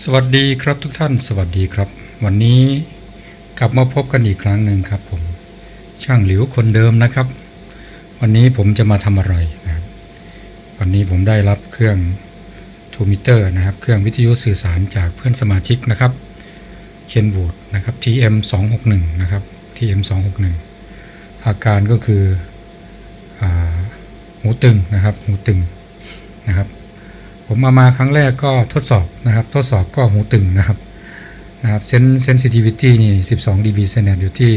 สวัสดีครับทุกท่านสวัสดีครับ วันนี้กลับมาพบกันอีกครั้งหนึ่งครับผมช่างหลิวคนเดิมนะครับ วันนี้ผมจะมาทำอะไรนะครับวันนี้ผมได้รับเครื่องทูมิเตอร์นะครับ เครื่องวิทยุสื่อสารจากเพื่อนสมาชิกนะครับเคนวูดนะครับ TM 261นะครับ TM 261อาการก็คืออหูตึงนะครับ หูตึงนะครับ ผมมามาครั้งแรกก็ทดสอบนะครับ ทดสอบก็หูตึงนะครับนะครับเซนเซนซิทิวิตี้นี่12 dB เซนอยู่ที่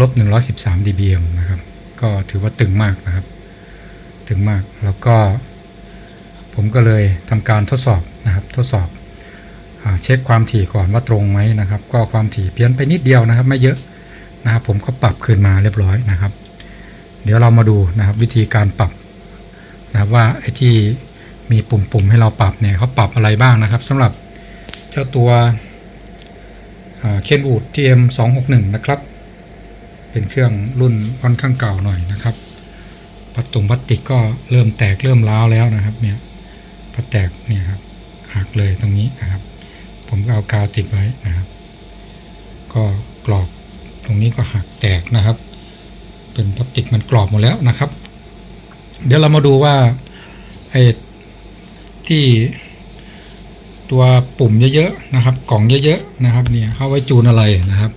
ลบ113 dBm นะครับ ก็ถือว่าตึงมากนะครับ ตึงมากแล้วก็ ผมก็เลยทำการทดสอบนะครับ ทดสอบอเช็คความถี่ก่อนว่าตรงไหมนะครับ ก็ความถี่เพี้ยนไปนิดเดียวนะครับ ไม่เยอะนะครับ ผมก็ปรับคืนมาเรียบร้อยนะครับ เดี๋ยวเรามาดูนะครับ วิธีการปรับนะครับว่าไอ้ที่ มีปุ่มๆให้เราปรับเนี่ยเขาปรับอะไรบ้างนะครับสำหรับเจ้าตัวเคนวูด TM 261นะครับ เป็นเครื่องรุ่นค่อนข้างเก่าหน่อยนะครับพลาสตุงพลาสติกก็เริ่มแตกเริ่มร้าวแล้วนะครับเนี่ยพอแตกเนี่ยครับหักเลยตรงนี้นะครับ ผมก็เอากาวติดไว้นะครับ ก็กรอบตรงนี้ก็หักแตกนะครับ เป็นพลาสติกมันกรอบหมดแล้วนะครับ เดี๋ยวเรามาดูว่าไอ้ ที่ตัวปุ่มเยอะๆนะครับ กล่องเยอะๆนะครับเนี่ยเขาไว้จูนอะไรนะครับ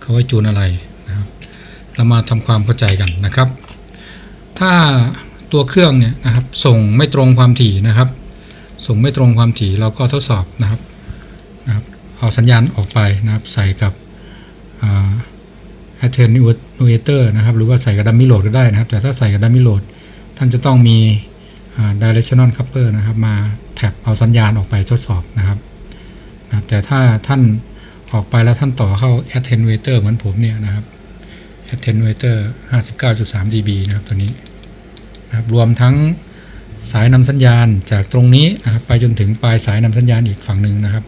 เขาไว้จูนอะไรนะครับเรามาทำความเข้าใจกันนะครับ ถ้าตัวเครื่องเนี่ยนะครับส่งไม่ตรงความถี่นะครับ ส่งไม่ตรงความถี่เราก็ทดสอบนะครับนะครับเอาสัญญาณออกไปนะครับ ใส่กับอ่า attenuator นะครับ หรือว่าใส่กับดัมมี่โหลดก็ได้นะครับ แต่ถ้าใส่กับดัมมี่โหลดท่านจะต้องมี directional coupler นะครับมาแท็บเอาสัญญาณออกไปทดสอบนะครับนะแต่ถ้าท่านออกไปแล้วท่านต่อเข้า attenuator เหมือนผมเนี่ยนะครับ attenuator 59.3 dB นะครับตัวนี้นะครับรวมทั้งสายนำสัญญาณจากตรงนี้นะครับไปจนถึงปลายสายนำสัญญาณอีกฝั่งหนึ่งนะครับ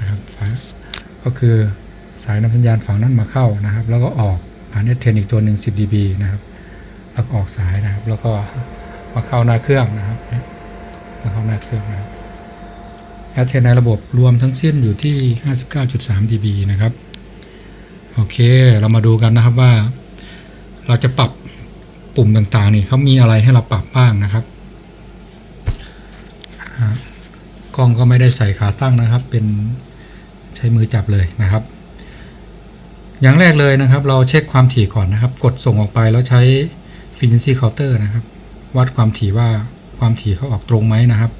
นะครับฝาก็คือสายนำสัญญาณฝั่งนั้นมาเข้านะครับ แล้วก็ออกผ่าน atten อีกตัวหนึ่ง10 dB นะครับแล้วออกสายนะครับ แล้วก็ มาเข้าหน้าเครื่องนะครับเนี่ยมาเข้าหน้าเครื่องนะครับแอดเทนในระบบรวมทั้งสิ้นอยู่ที่ 59.3 dB นะครับ โอเค เรามาดูกันนะครับว่า เราจะปรับปุ่มต่างๆนี่เขามีอะไรให้เราปรับบ้างนะครับ กล้องก็ไม่ได้ใส่ขาตั้งนะครับ เป็นใช้มือจับเลยนะครับ อย่างแรกเลยนะครับ เราเช็คความถี่ก่อนนะครับ กดส่งออกไปแล้วใช้ frequency counter นะครับ วัดความถี่ว่าความถี่เขาออกตรงไหมนะครับ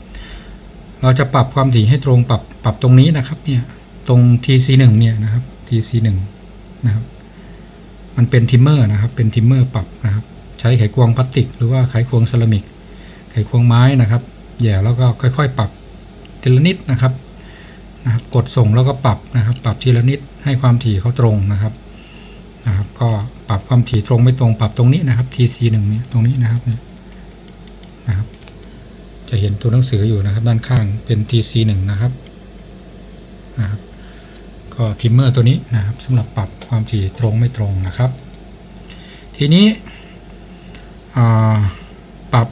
เราจะปรับความถี่ให้ตรงปรับปรับตรงนี้นะครับเนี่ยตรง TC1 เนี่ยนะครับ TC1 นะครับ มันเป็นทิมเมอร์นะครับ เป็นทิมเมอร์ปรับนะครับ ใช้ไขควงพลาสติก หรือว่าไขควงเซรามิก ไขควงไม้นะครับแย่แล้วก็ค่อย ๆ ปรับทีละนิดนะครับนะครับ กดส่งแล้วก็ปรับนะครับ ปรับทีละนิดให้ความถี่เขาตรงนะครับนะครับ ก็ปรับความถี่ตรงไม่ตรงปรับตรงนี้นะครับ TC1 เนี่ยตรงนี้นะครับเนี่ย นะครับ จะเห็นตัวหนังสืออยู่นะครับ ด้านข้างเป็น TC1 นะครับนะครับ ก็ทิมเมอร์ตัวนี้นะครับสำหรับปรับความถี่ตรงไม่ตรงนะครับ ทีนี้ปรับ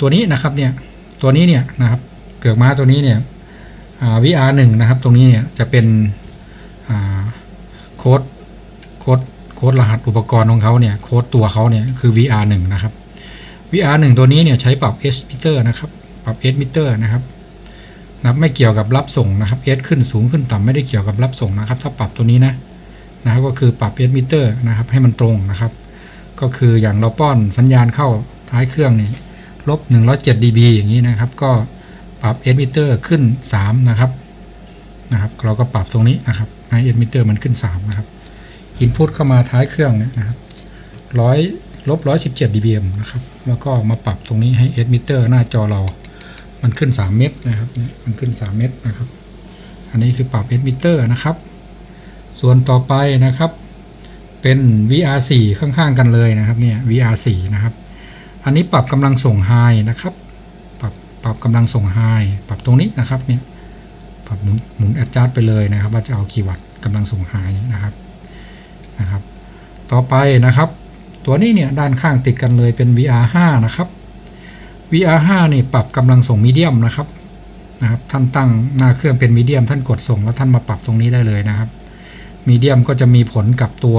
ตัวนี้นะครับเนี่ยตัวนี้เนี่ยนะครับเกือกม้าตัวนี้เนี่ยอ่า VR 1นะครับ ตรงนี้เนี่ยจะเป็นโค้ดโค้ดโค้ดรหัสอุปกรณ์ของเขาเนี่ยโค้ดตัวเขาเนี่ยคือ VR 1นะครับ VR 1 ตัวนี้เนี่ยใช้ปรับ S meter นะครับ ปรับ S meter นะครับนะครับไม่เกี่ยวกับรับส่งนะครับ S ขึ้นสูงขึ้นต่ำไม่ได้เกี่ยวกับรับส่งนะครับ ถ้าปรับตัวนี้นะนะครับก็คือปรับ S meter นะครับ ให้มันตรงนะครับ ก็คืออย่างเราป้อนสัญญาณเข้าท้ายเครื่องนี่ลบ107 dB อย่างนี้นะครับ ก็ปรับ S meter ขึ้น 3 นะครับนะครับ เราก็ปรับตรงนี้นะครับให้ S meter มันขึ้น 3 นะครับ input เข้ามาท้ายเครื่องเนี่ยนะครับร้อย ลบ117 dBm นะครับ แล้วก็มาปรับตรงนี้ให้ S meter หน้าจอเรา มันขึ้น 3 เมตรนะครับเนี่ยมันขึ้น 3 เมตรนะครับ อันนี้คือปรับ S meter นะครับ ส่วนต่อไปนะครับ เป็น VR4 ข้างๆกันเลยนะครับ เนี่ย VR4 นะครับ อันนี้ปรับกำลังส่ง high นะครับ ปรับปรับกำลังส่ง high ปรับตรงนี้นะครับ เนี่ย ปรับหมุนหมุน adjust ไปเลยนะครับ ว่าจะเอากี่วัตต์กำลังส่ง high นะครับ นะครับ ต่อไปนะครับ ตัวนี้เนี่ยด้านข้างติดกันเลยเป็น VR5 นะครับ VR5 นี่ปรับกำลังส่งมีเดียมนะครับนะครับ ท่านตั้งหน้าเครื่องเป็นมีเดียมท่านกดส่งแล้วท่านมาปรับตรงนี้ได้เลยนะครับมีเดียมก็จะมีผลกับตัว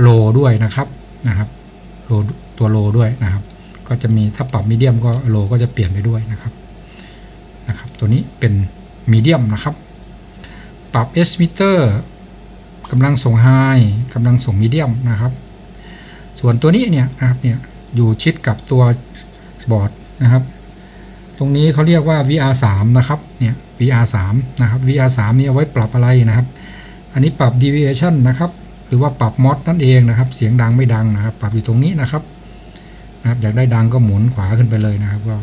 โลด้วยนะครับนะครับโลตัวโลด้วยนะครับ ก็จะมีถ้าปรับมีเดียมก็โลก็จะเปลี่ยนไปด้วยนะครับนะครับ ตัวนี้เป็นมีเดียมนะครับ ปรับ S meter กำลังส่งไฮกำลังส่งมีเดียมนะครับ ส่วนตัวนี้เนี่ยนะครับเนี่ยอยู่ชิดกับตัวบอร์ดนะครับ ตรงนี้เขาเรียกว่า VR3 นะครับเนี่ย VR3 นะครับ VR3 นี่เอาไว้ปรับอะไรนะครับ อันนี้ปรับ deviation นะครับ หรือว่าปรับมอดนั่นเองนะครับ เสียงดังไม่ดังนะครับ ปรับอยู่ตรงนี้นะครับนะครับอยากได้ดังก็หมุนขวาขึ้นไปเลยนะครับ ก็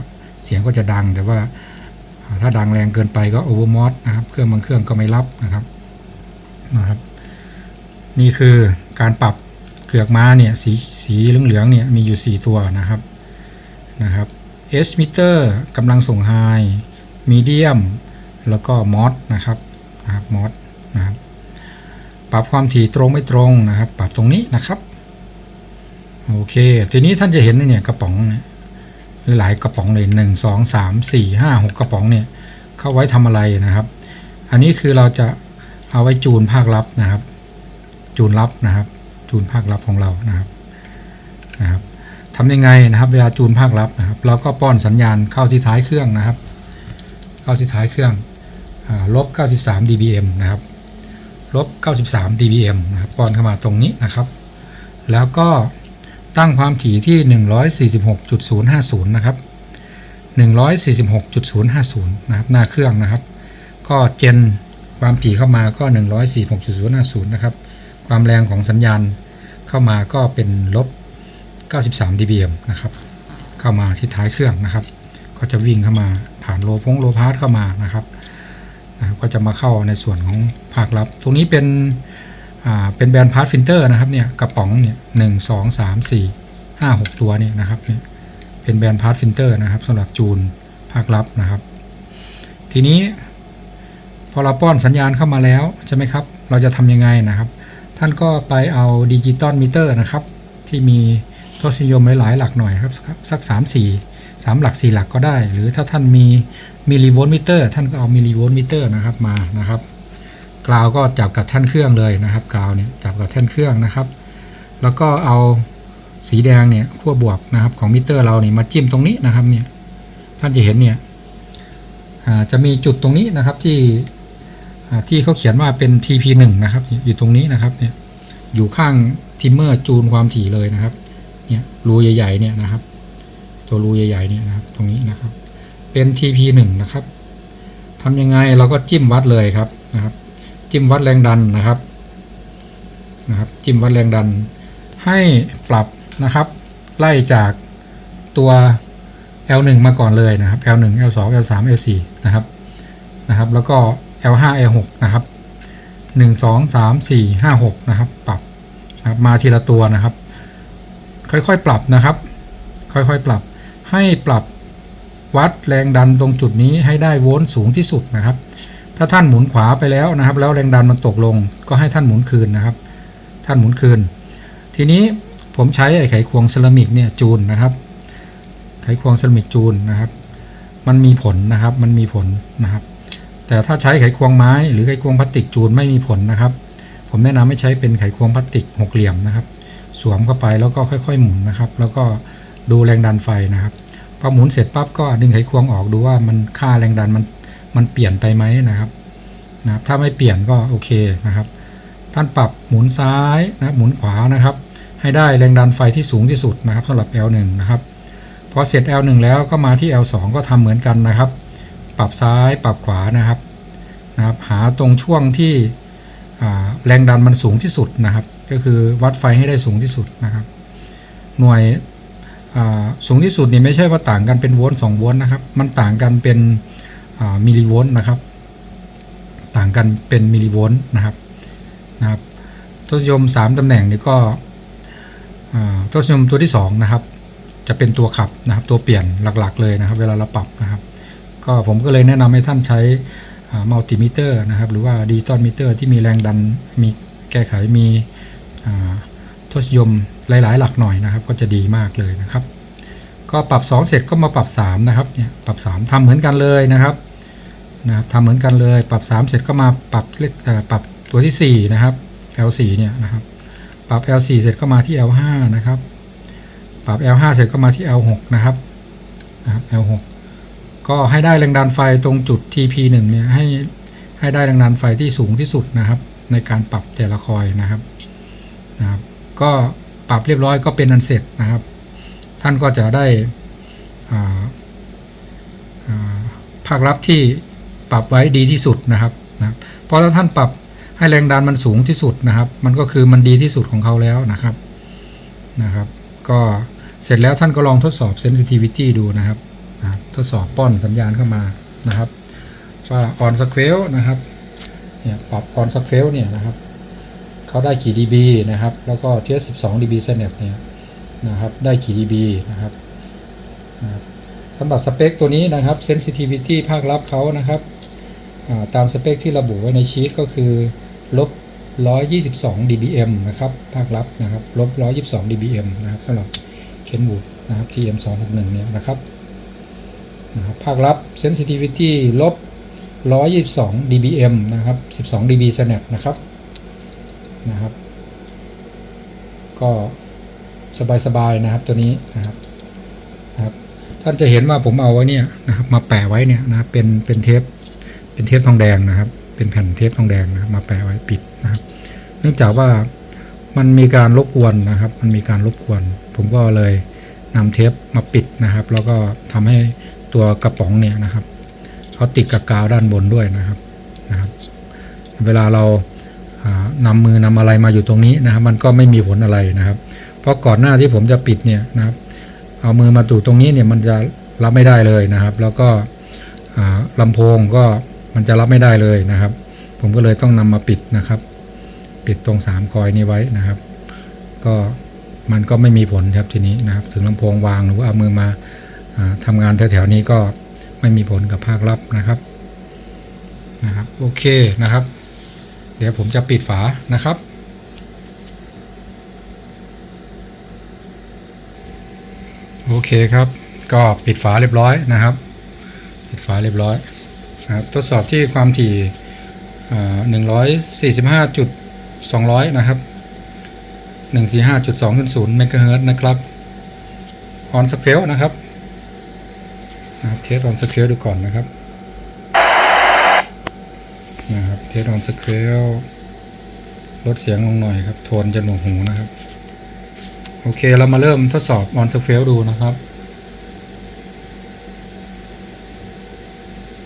เสียงก็จะดังแต่ว่าถ้าดังแรงเกินไปก็ overmod นะครับ เครื่องบางเครื่องก็ไม่รับนะครับนะครับ นี่คือการปรับ เือกม้าเนี่ยสีสีเหลืองๆเนี่ยมีอยู่ 4 ตัวนะครับนะครับ S meter กำลังส่ง high medium แล้วก็ mod นะครับนะครับ mod นะครับปรับความถี่ตรงไม่ตรงนะครับ ปรับตรงนี้นะครับโอเค ทีนี้ท่านจะเห็นเนี่ยกระป๋องเนี่ยหลายกระป๋องเลยหนึ่งสองสามสี่ห้าหกกระป๋องเนี่ยเข้าไว้ทำอะไรนะครับ อันนี้คือเราจะเอาไว้จูนภาคลับนะครับ จูนลับนะครับ จูนภาคลับของเรานะครับนะครับทำยังไงนะครับ เวลาจูนภาคลับนะครับ เราก็ป้อนสัญญาณเข้าที่ท้ายเครื่องนะครับ เข้าที่ท้ายเครื่องลบ 93 dBm นะครับลบ 93 dBm นะครับป้อนเข้ามาตรงนี้นะครับ แล้วก็ตั้งความถี่ที่ 146.050 นะครับ 146.050 นะครับ หน้าเครื่องนะครับ ก็เจนความถี่เข้ามาก็ 146.050 นะครับ ความแรงของสัญญาณเข้ามาก็เป็นลบ 93 dBm นะครับ เข้ามาที่ท้ายเครื่องนะครับ ก็จะวิ่งเข้ามาผ่านโลพงโลพาสเข้ามานะครับก็จะมาเข้าในส่วนของภาครับ ตรงนี้เป็นเป็นแบรนด์พาร์ทฟิลเตอร์นะครับเนี่ยกระป๋องเนี่ยหนึ่งสองสามสี่ห้าหกตัวเนี่ยนะครับเนี่ยเป็นแบรนด์พาร์ทฟิลเตอร์นะครับสำหรับจูนภาครับนะครับ ทีนี้พอเราป้อนสัญญาณเข้ามาแล้วใช่ไหมครับ เราจะทำยังไงนะครับ ท่านก็ไปเอาดิจิตอลมิเตอร์นะครับ ที่มีทศนิยมหลายๆหลักหน่อยครับสัก 3 4 3 หลัก 4 หลักก็ได้ หรือถ้าท่านมีมิลลิโวลต์มิเตอร์ท่านก็เอามิลลิโวลต์มิเตอร์นะครับมานะครับกราวก็จับกับแท่นเครื่องเลยนะครับกราวเนี่ยจับกับแท่นเครื่องนะครับ แล้วก็เอาสีแดงเนี่ยขั้วบวกนะครับของมิเตอร์เราเนี่ยมาจิ้มตรงนี้นะครับเนี่ยท่านจะเห็นเนี่ยจะมีจุดตรงนี้นะครับที่ ที่เขาเขียนว่าเป็น TP1 นะครับ อยู่ตรงนี้นะครับเนี่ยอยู่ข้างทิมเมอร์จูนความถี่เลยนะครับเนี่ยรูใหญ่ๆเนี่ยนะครับ ตัวรูใหญ่ๆเนี่ยนะครับตรงนี้นะครับ เป็น TP1 นะครับทำยังไงเราก็จิ้มวัดเลยครับนะครับ จิ้มวัดแรงดันนะครับนะครับ จิ้มวัดแรงดัน ให้ปรับนะครับ ไล่จากตัว L1 มาก่อนเลยนะครับ L1 L2 L3 L4 นะครับนะครับ แล้วก็ L5 L6 นะครับ1 2 3 4 5 6นะครับปรับนะครับมาทีละตัวนะครับ ค่อยๆปรับนะครับ ค่อยๆปรับ ให้ปรับวัดแรงดันตรงจุดนี้ให้ได้โวลต์สูงที่สุดนะครับ ถ้าท่านหมุนขวาไปแล้วนะครับ แล้วแรงดันมันตกลง ก็ให้ท่านหมุนคืนนะครับ ท่านหมุนคืน ทีนี้ผมใช้ไอ้ไขควงเซรามิกเนี่ยจูนนะครับ ไขควงเซรามิกจูนนะครับ มันมีผลนะครับ มันมีผลนะครับ แต่ถ้าใช้ไขควงไม้หรือไขควงพลาสติกจูนไม่มีผลนะครับ ผมแนะนำให้ใช้เป็นไขควงพลาสติกหกเหลี่ยมนะครับ สวมเข้าไปแล้วก็ค่อย ๆ หมุนนะครับ แล้วก็ดูแรงดันไฟนะครับพอหมุนเสร็จปั๊บก็ดึงไขควงออกดูว่ามันค่าแรงดันมันมันเปลี่ยนไปไหมนะครับนะครับ ถ้าไม่เปลี่ยนก็โอเคนะครับ ท่านปรับหมุนซ้ายนะหมุนขวานะครับ ให้ได้แรงดันไฟที่สูงที่สุดนะครับสำหรับ L1 นะครับพอเสร็จ L1 แล้วก็มาที่ L2 ก็ทำเหมือนกันนะครับ ปรับซ้ายปรับขวานะครับนะครับ หาตรงช่วงที่แรงดันมันสูงที่สุดนะครับ ก็คือวัดไฟให้ได้สูงที่สุดนะครับ หน่วยสูงที่สุดนี่ไม่ใช่ว่าต่างกันเป็นโวลต์2โวลต์นะครับ มันต่างกันเป็นมิลลิโวลต์นะครับ ต่างกันเป็นมิลลิโวลต์นะครับนะครับทศนิยม 3 ตำแหน่งนี่ก็ทศนิยมตัวที่ 2 นะครับ จะเป็นตัวขับนะครับ ตัวเปลี่ยนหลักๆเลยนะครับ เวลาเราปรับนะครับ ก็ผมก็เลยแนะนำให้ท่านใช้มัลติมิเตอร์นะครับ หรือว่าดิจิตอลมิเตอร์ที่มีแรงดันมีแก้ไขมีทศยมหลายๆ หลักหน่อยนะครับ ก็จะดีมากเลยนะครับ ก็ปรับ 2 เสร็จก็มาปรับ 3 นะครับเนี่ยปรับ 3ทำเหมือนกันเลยนะครับนะครับทำเหมือนกันเลย ปรับ 3 เสร็จก็มาปรับเลขเอ่อปรับตัวที่ 4 นะครับ L4 เนี่ยนะครับ ปรับ L4 เสร็จก็มาที่ L5 นะครับ ปรับ L5 เสร็จก็มาที่ L6 นะครับนะครับ L6 ก็ให้ได้แรงดันไฟตรงจุด TP1 เนี่ยให้ให้ได้แรงดันไฟที่สูงที่สุดนะครับ ในการปรับแต่ละคอยนะครับนะครับ ก็ปรับเรียบร้อยก็เป็นอันเสร็จนะครับ ท่านก็จะได้อ่าภาคลับที่ปรับไว้ดีที่สุดนะครับนะครับเพราะถ้าท่านปรับให้แรงดันมันสูงที่สุดนะครับ มันก็คือมันดีที่สุดของเขาแล้วนะครับนะครับ ก็เสร็จแล้วท่านก็ลองทดสอบ sensitivity ดูนะครับ นะครับทดสอบป้อนสัญญาณเข้ามานะครับว่า on scale นะครับเนี่ยปรับ on scale เนี่ยนะครับเขาได้กี่ dB นะครับ แล้วก็ TS 12 dB snap เนี่ยนะครับได้กี่ dB นะครับนะครับสำหรับสเปคตัวนี้นะครับ sensitivity ภาคลับเขานะครับาตามสเปคที่ระบุไว้ในชีตก็คือลบ122 dBm นะครับ ภาคลับนะครับลบ122 dBm นะครับสำหรับเคนบูดนะครับ TM 261 เนี่ยนะครับ นะครับภาคลับ sensitivity ลบ 122 dBm นะครับ 12 dB snap นะครับนะครับ ก็สบายๆนะครับตัวนี้นะครับนะครับท่านจะเห็นว่าผมเอาไว้เนี่ยนะครับมาแปะไว้เนี่ยนะเป็นเป็นเทปเป็นเทปทองแดงนะครับ เป็นแผ่นเทปทองแดงนะมาแปะไว้ปิดนะครับ เนื่องจากว่ามันมีการรบกวนนะครับ มันมีการรบกวน ผมก็เลยนำเทปมาปิดนะครับ แล้วก็ทำให้ ตัวกระป๋องเนี่ยนะครับเขาติดกับกาวด้านบนด้วยนะครับนะครับ เวลาเราอ่านำมือนำอะไรมาอยู่ตรงนี้นะครับ มันก็ไม่มีผลอะไรนะครับ เพราะก่อนหน้าที่ผมจะปิดเนี่ยนะครับ เอามือมาตู่ตรงนี้เนี่ยมันจะรับไม่ได้เลยนะครับ แล้วก็อ่าลำโพงก็มันจะรับไม่ได้เลยนะครับ ผมก็เลยต้องนำมาปิดนะครับ ปิดตรง3คอยนี้ไว้นะครับ ก็มันก็ไม่มีผลครับทีนี้นะครับ ถึงลำโพงวางหรือว่าเอามือมา ทำงานแถวๆนี้ก็ไม่มีผลกับภาคลับนะครับนะครับโอเคนะครับ เดี๋ยวผมจะปิดฝานะครับ โอเคครับ ก็ปิดฝาเรียบร้อยนะครับ ปิดฝาเรียบร้อยนะครับทดสอบที่ความถี่หนึ่งร้อยสี่สิบห้าจุดสองร้อยนะครับหนึ่งสี่ห้าจุดสองศูนย์เมกะเฮิร์ตนะครับออนสเ a ลนะครับ เทสออนสเ a ลดูก่อนนะครับนะครับเทสออนสเ a ลลดเสียงลงหน่อยครับโทนจะหนวกหูนะครับ โอเคเรามาเริ่มทดสอบ on s c a l e ดูนะครับ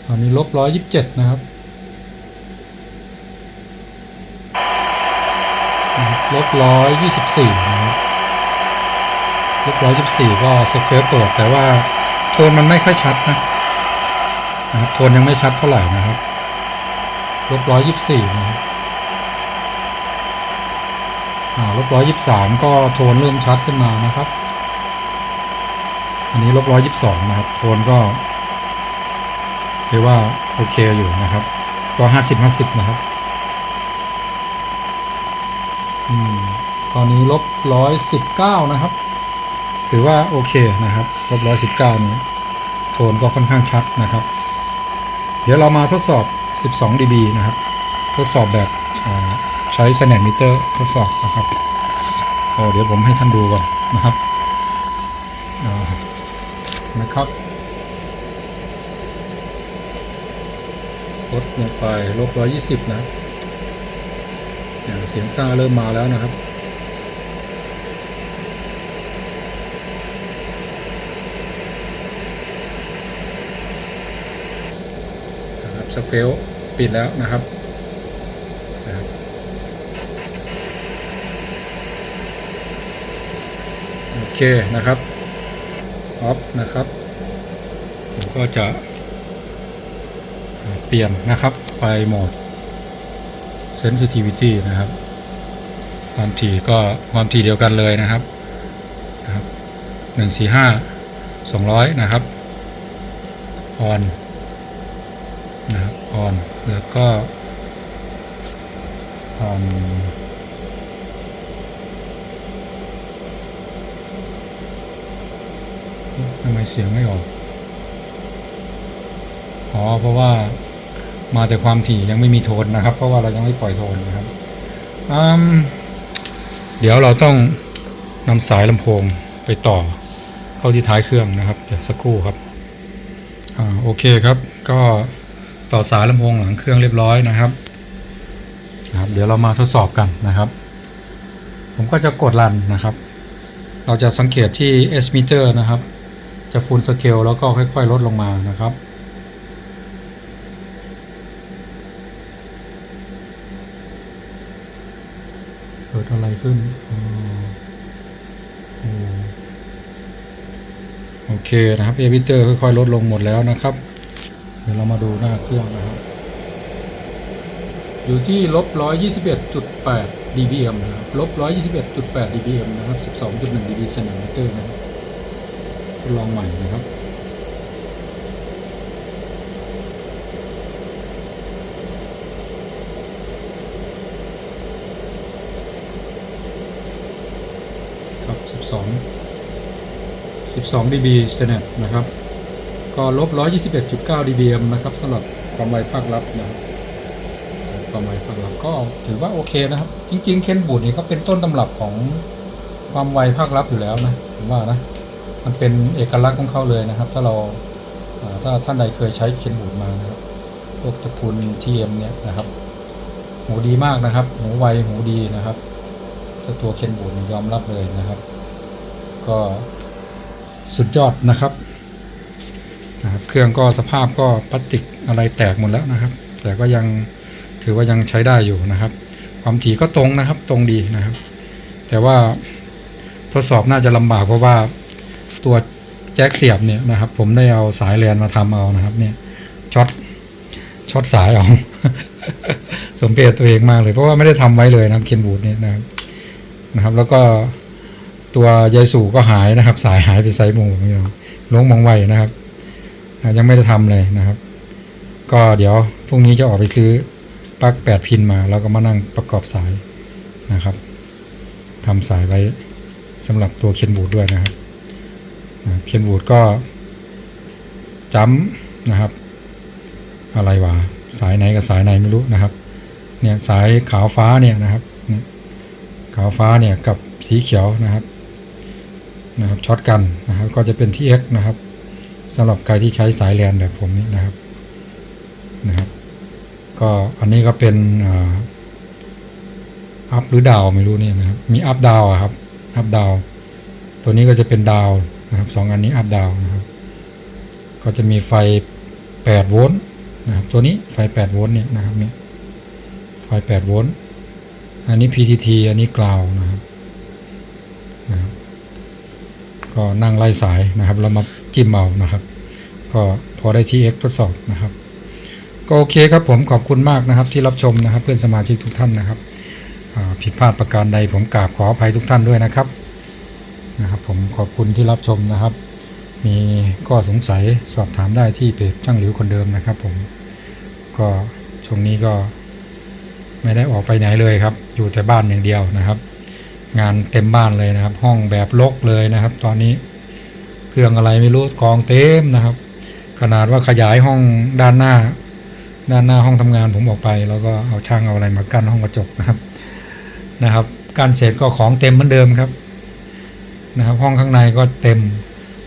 ตอนนี้ลบร้อยยิบเจ็ดนะครับลบร้อยยี่สิบสี่นะครับลบร้อยยี่สิบสี่ก็สเ a l e ตรวจแต่ว่า ทนมันไม่ค่อยชัดนะนะครับโทนยังไม่ชัดเท่าไหร่นะครับลบร้อยยี่สิบสี่นะครับลบร้อยยี่สามก็โทนเริ่มชัดขึ้นมานะครับ อันนี้ลบร้อยยี่สองนะครับ โทนก็ถือว่าโอเคอยู่นะครับ ก็ห้าสิบห้าสิบนะครับอืมตอนนี้ลบร้อยสิบเก้านะครับ ถือว่าโอเคนะครับลบร้อยสิบเก้านี้ โทนก็ค่อนข้างชัดนะครับ เดี๋ยวเรามาทดสอบ 12 dB นะครับ ทดสอบแบบใช้ s n a p meter ทดสอบนะครับโอ้เดี๋ยวผมให้ท่านดูก่อนนะครับนะครับลดลงไปลบร้อยยี่สิบนะเสียงซ่าเริ่มมาแล้วนะครับ นะครับ สเฟลปิดแล้วนะครับโอเคนะครับออฟนะครับผมก็จะเปลี่ยนนะครับไปโหมด sensitivity นะครับ ความถี่ก็ความถี่เดียวกันเลยนะครับนะครับหนึ่งสี่ห้าสองร้อยนะครับ on นะครับ on แล้วก็ทำไมเสียงไม่ออก อ๋อ เพราะว่ามาแต่ความถี่ยังไม่มีโทนนะครับ เพราะว่าเรายังไม่ปล่อยโทนนะครับ เดี๋ยวเราต้องนำสายลำโพงไปต่อ เข้าที่ท้ายเครื่องนะครับ เดี๋ยวสักครู่ครับ อ่า โอเคครับ ก็ ต่อสายลำโพงหลังเครื่องเรียบร้อยนะครับนะครับ เดี๋ยวเรามาทดสอบกันนะครับ ผมก็จะกดรันนะครับ เราจะสังเกตที่ S meter นะครับ จะฟูลสเกลแล้วก็ค่อยๆ ลดลงมานะครับเกิดอะไรขึ้นโอเคนะครับเอวิเตอร์ค่อยๆ ลดลงหมดแล้วนะครับ ดี๋ยวเรามาดูหน้าเครื่องนะครับอยู่ที่ลบ121.8 dBm นะครับลบ121.8 dBm นะครับ12.1 dB เซนติเมตรนะครับทดลองใหม่นะครับครับ 12 12 dB เซนนะครับ ก็ลบ 121.9 dBm นะครับสำหรับความไวภาครับนะครับความไวภาครับก็ถือว่าโอเคนะครับ จริงๆ เคนบูดนี่ก็เป็นต้นตำรับของความไวภาครับอยู่แล้วนะผมว่านะมันเป็นเอกลักษณ์ของเขาเลยนะครับ ถ้าเราาถ้าท่านใดเคยใช้เคนบูดมานะครับพวกตระกูล TM เนี่ยนะครับหูดีมากนะครับหูไวหูดีนะครับเจ้าตัวเคนบูดยอมรับเลยนะครับ ก็สุดยอดนะครับ นะครับเครื่องก็สภาพก็พลาสติกอะไรแตกหมดแล้วนะครับ แต่ก็ยังถือว่ายังใช้ได้อยู่นะครับ ความถี่ก็ตรงนะครับตรงดีนะครับ แต่ว่าทดสอบน่าจะลำบากเพราะว่าตัวแจ็คเสียบเนี่ยนะครับ ผมได้เอาสายแลนมาทำเอานะครับ เนี่ยช็อตช็อตสายเอาสมเพชตัวเองมากเลยเพราะว่าไม่ได้ทำไว้เลยนะครับเคนบูดเนี่ยนะครับนะครับ แล้วก็ตัวยายสู่ก็หายนะครับ สายหายไปไซส์หมูนี่เนาะลงมองไว้นะครับ ยังไม่ได้ทำเลยนะครับ ก็เดี๋ยวพรุ่งนี้จะออกไปซื้อปลั๊กแปดพินมา แล้วก็มานั่งประกอบสายนะครับทำสายไว้สำหรับตัวเคียนบูดด้วยนะครับอ่าเคนบูดก็จ้ำนะครับ อะไรวะสายไหนกับสายไหนไม่รู้นะครับเนี่ยสายขาวฟ้าเนี่ยนะครับขาวฟ้าเนี่ยกับสีเขียวนะครับนะครับช็อตกันนะครับก็จะเป็นที่ X นะครับ สำหรับใครที่ใช้สายแลนแบบผมนี่นะครับนะครับก็อันนี้ก็เป็นอัพหรือดาวไม่รู้เนี่ยนะครับมีอัพดาวครับอัพดาวตัวนี้ก็จะเป็นดาวนะครับสองอันนี้อัพดาวนะครับ ก็จะมีไฟ 8 โวลต์นะครับตัวนี้ไฟ 8 โวลต์เนี่ยนะครับเนี่ยไฟ 8 โวลต์อันนี้ PTT อันนี้กล่าวนะครับนะครับก็นั่งไล่สายนะครับแล้วมา จิ้มเอานะครับ ก็พอได้ TX ทดสอบนะครับ ก็โอเคครับผมขอบคุณมากนะครับที่รับชมนะครับ เพื่อนสมาชิกทุกท่านนะครับผิดพลาดประการใดผมกราบขออภัยทุกท่านด้วยนะครับนะครับ ผมขอบคุณที่รับชมนะครับ มีก็สงสัยสอบถามได้ที่เพจช่างหลิวคนเดิมนะครับ ผมก็ช่วงนี้ก็ไม่ได้ออกไปไหนเลยครับ อยู่แต่บ้านอย่างเดียวนะครับ งานเต็มบ้านเลยนะครับ ห้องแบบลกเลยนะครับ ตอนนี้ รื่องอะไรไม่รู้กองเต็มนะครับ ขนาดว่าขยายห้องด้านหน้า ด้านหน้าห้องทำงานผมออกไป แล้วก็เอาช่างเอาอะไรมากั้นห้องกระจกนะครับนะครับกั้นเสร็จก็ของเต็มเหมือนเดิมครับนะครับ ห้องข้างในก็เต็ม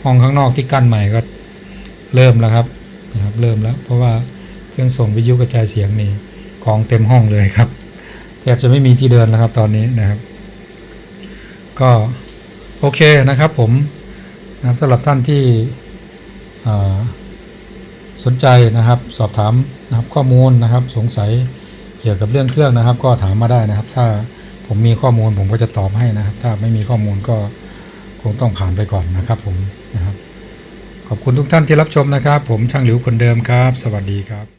ห้องข้างนอกที่กั้นใหม่ก็เริ่มแล้วครับนะครับ เริ่มแล้ว เพราะว่าเครื่องส่งวิทยุกระจายเสียงนี่ของเต็มห้องเลยครับแทบจะไม่มีที่เดินแล้วครับตอนนี้นะครับ ก็โอเคนะครับผม นะครับสำหรับท่านที่สนใจนะครับ สอบถามนะครับข้อมูลนะครับ สงสัยเกี่ยวกับเรื่องเครื่องนะครับ ก็ถามมาได้นะครับ ถ้าผมมีข้อมูลผมก็จะตอบให้นะครับ ถ้าไม่มีข้อมูลก็คงต้องผ่านไปก่อนนะครับ ผมนะครับ ขอบคุณทุกท่านที่รับชมนะครับ ผมช่างหลิวคนเดิมครับ สวัสดีครับ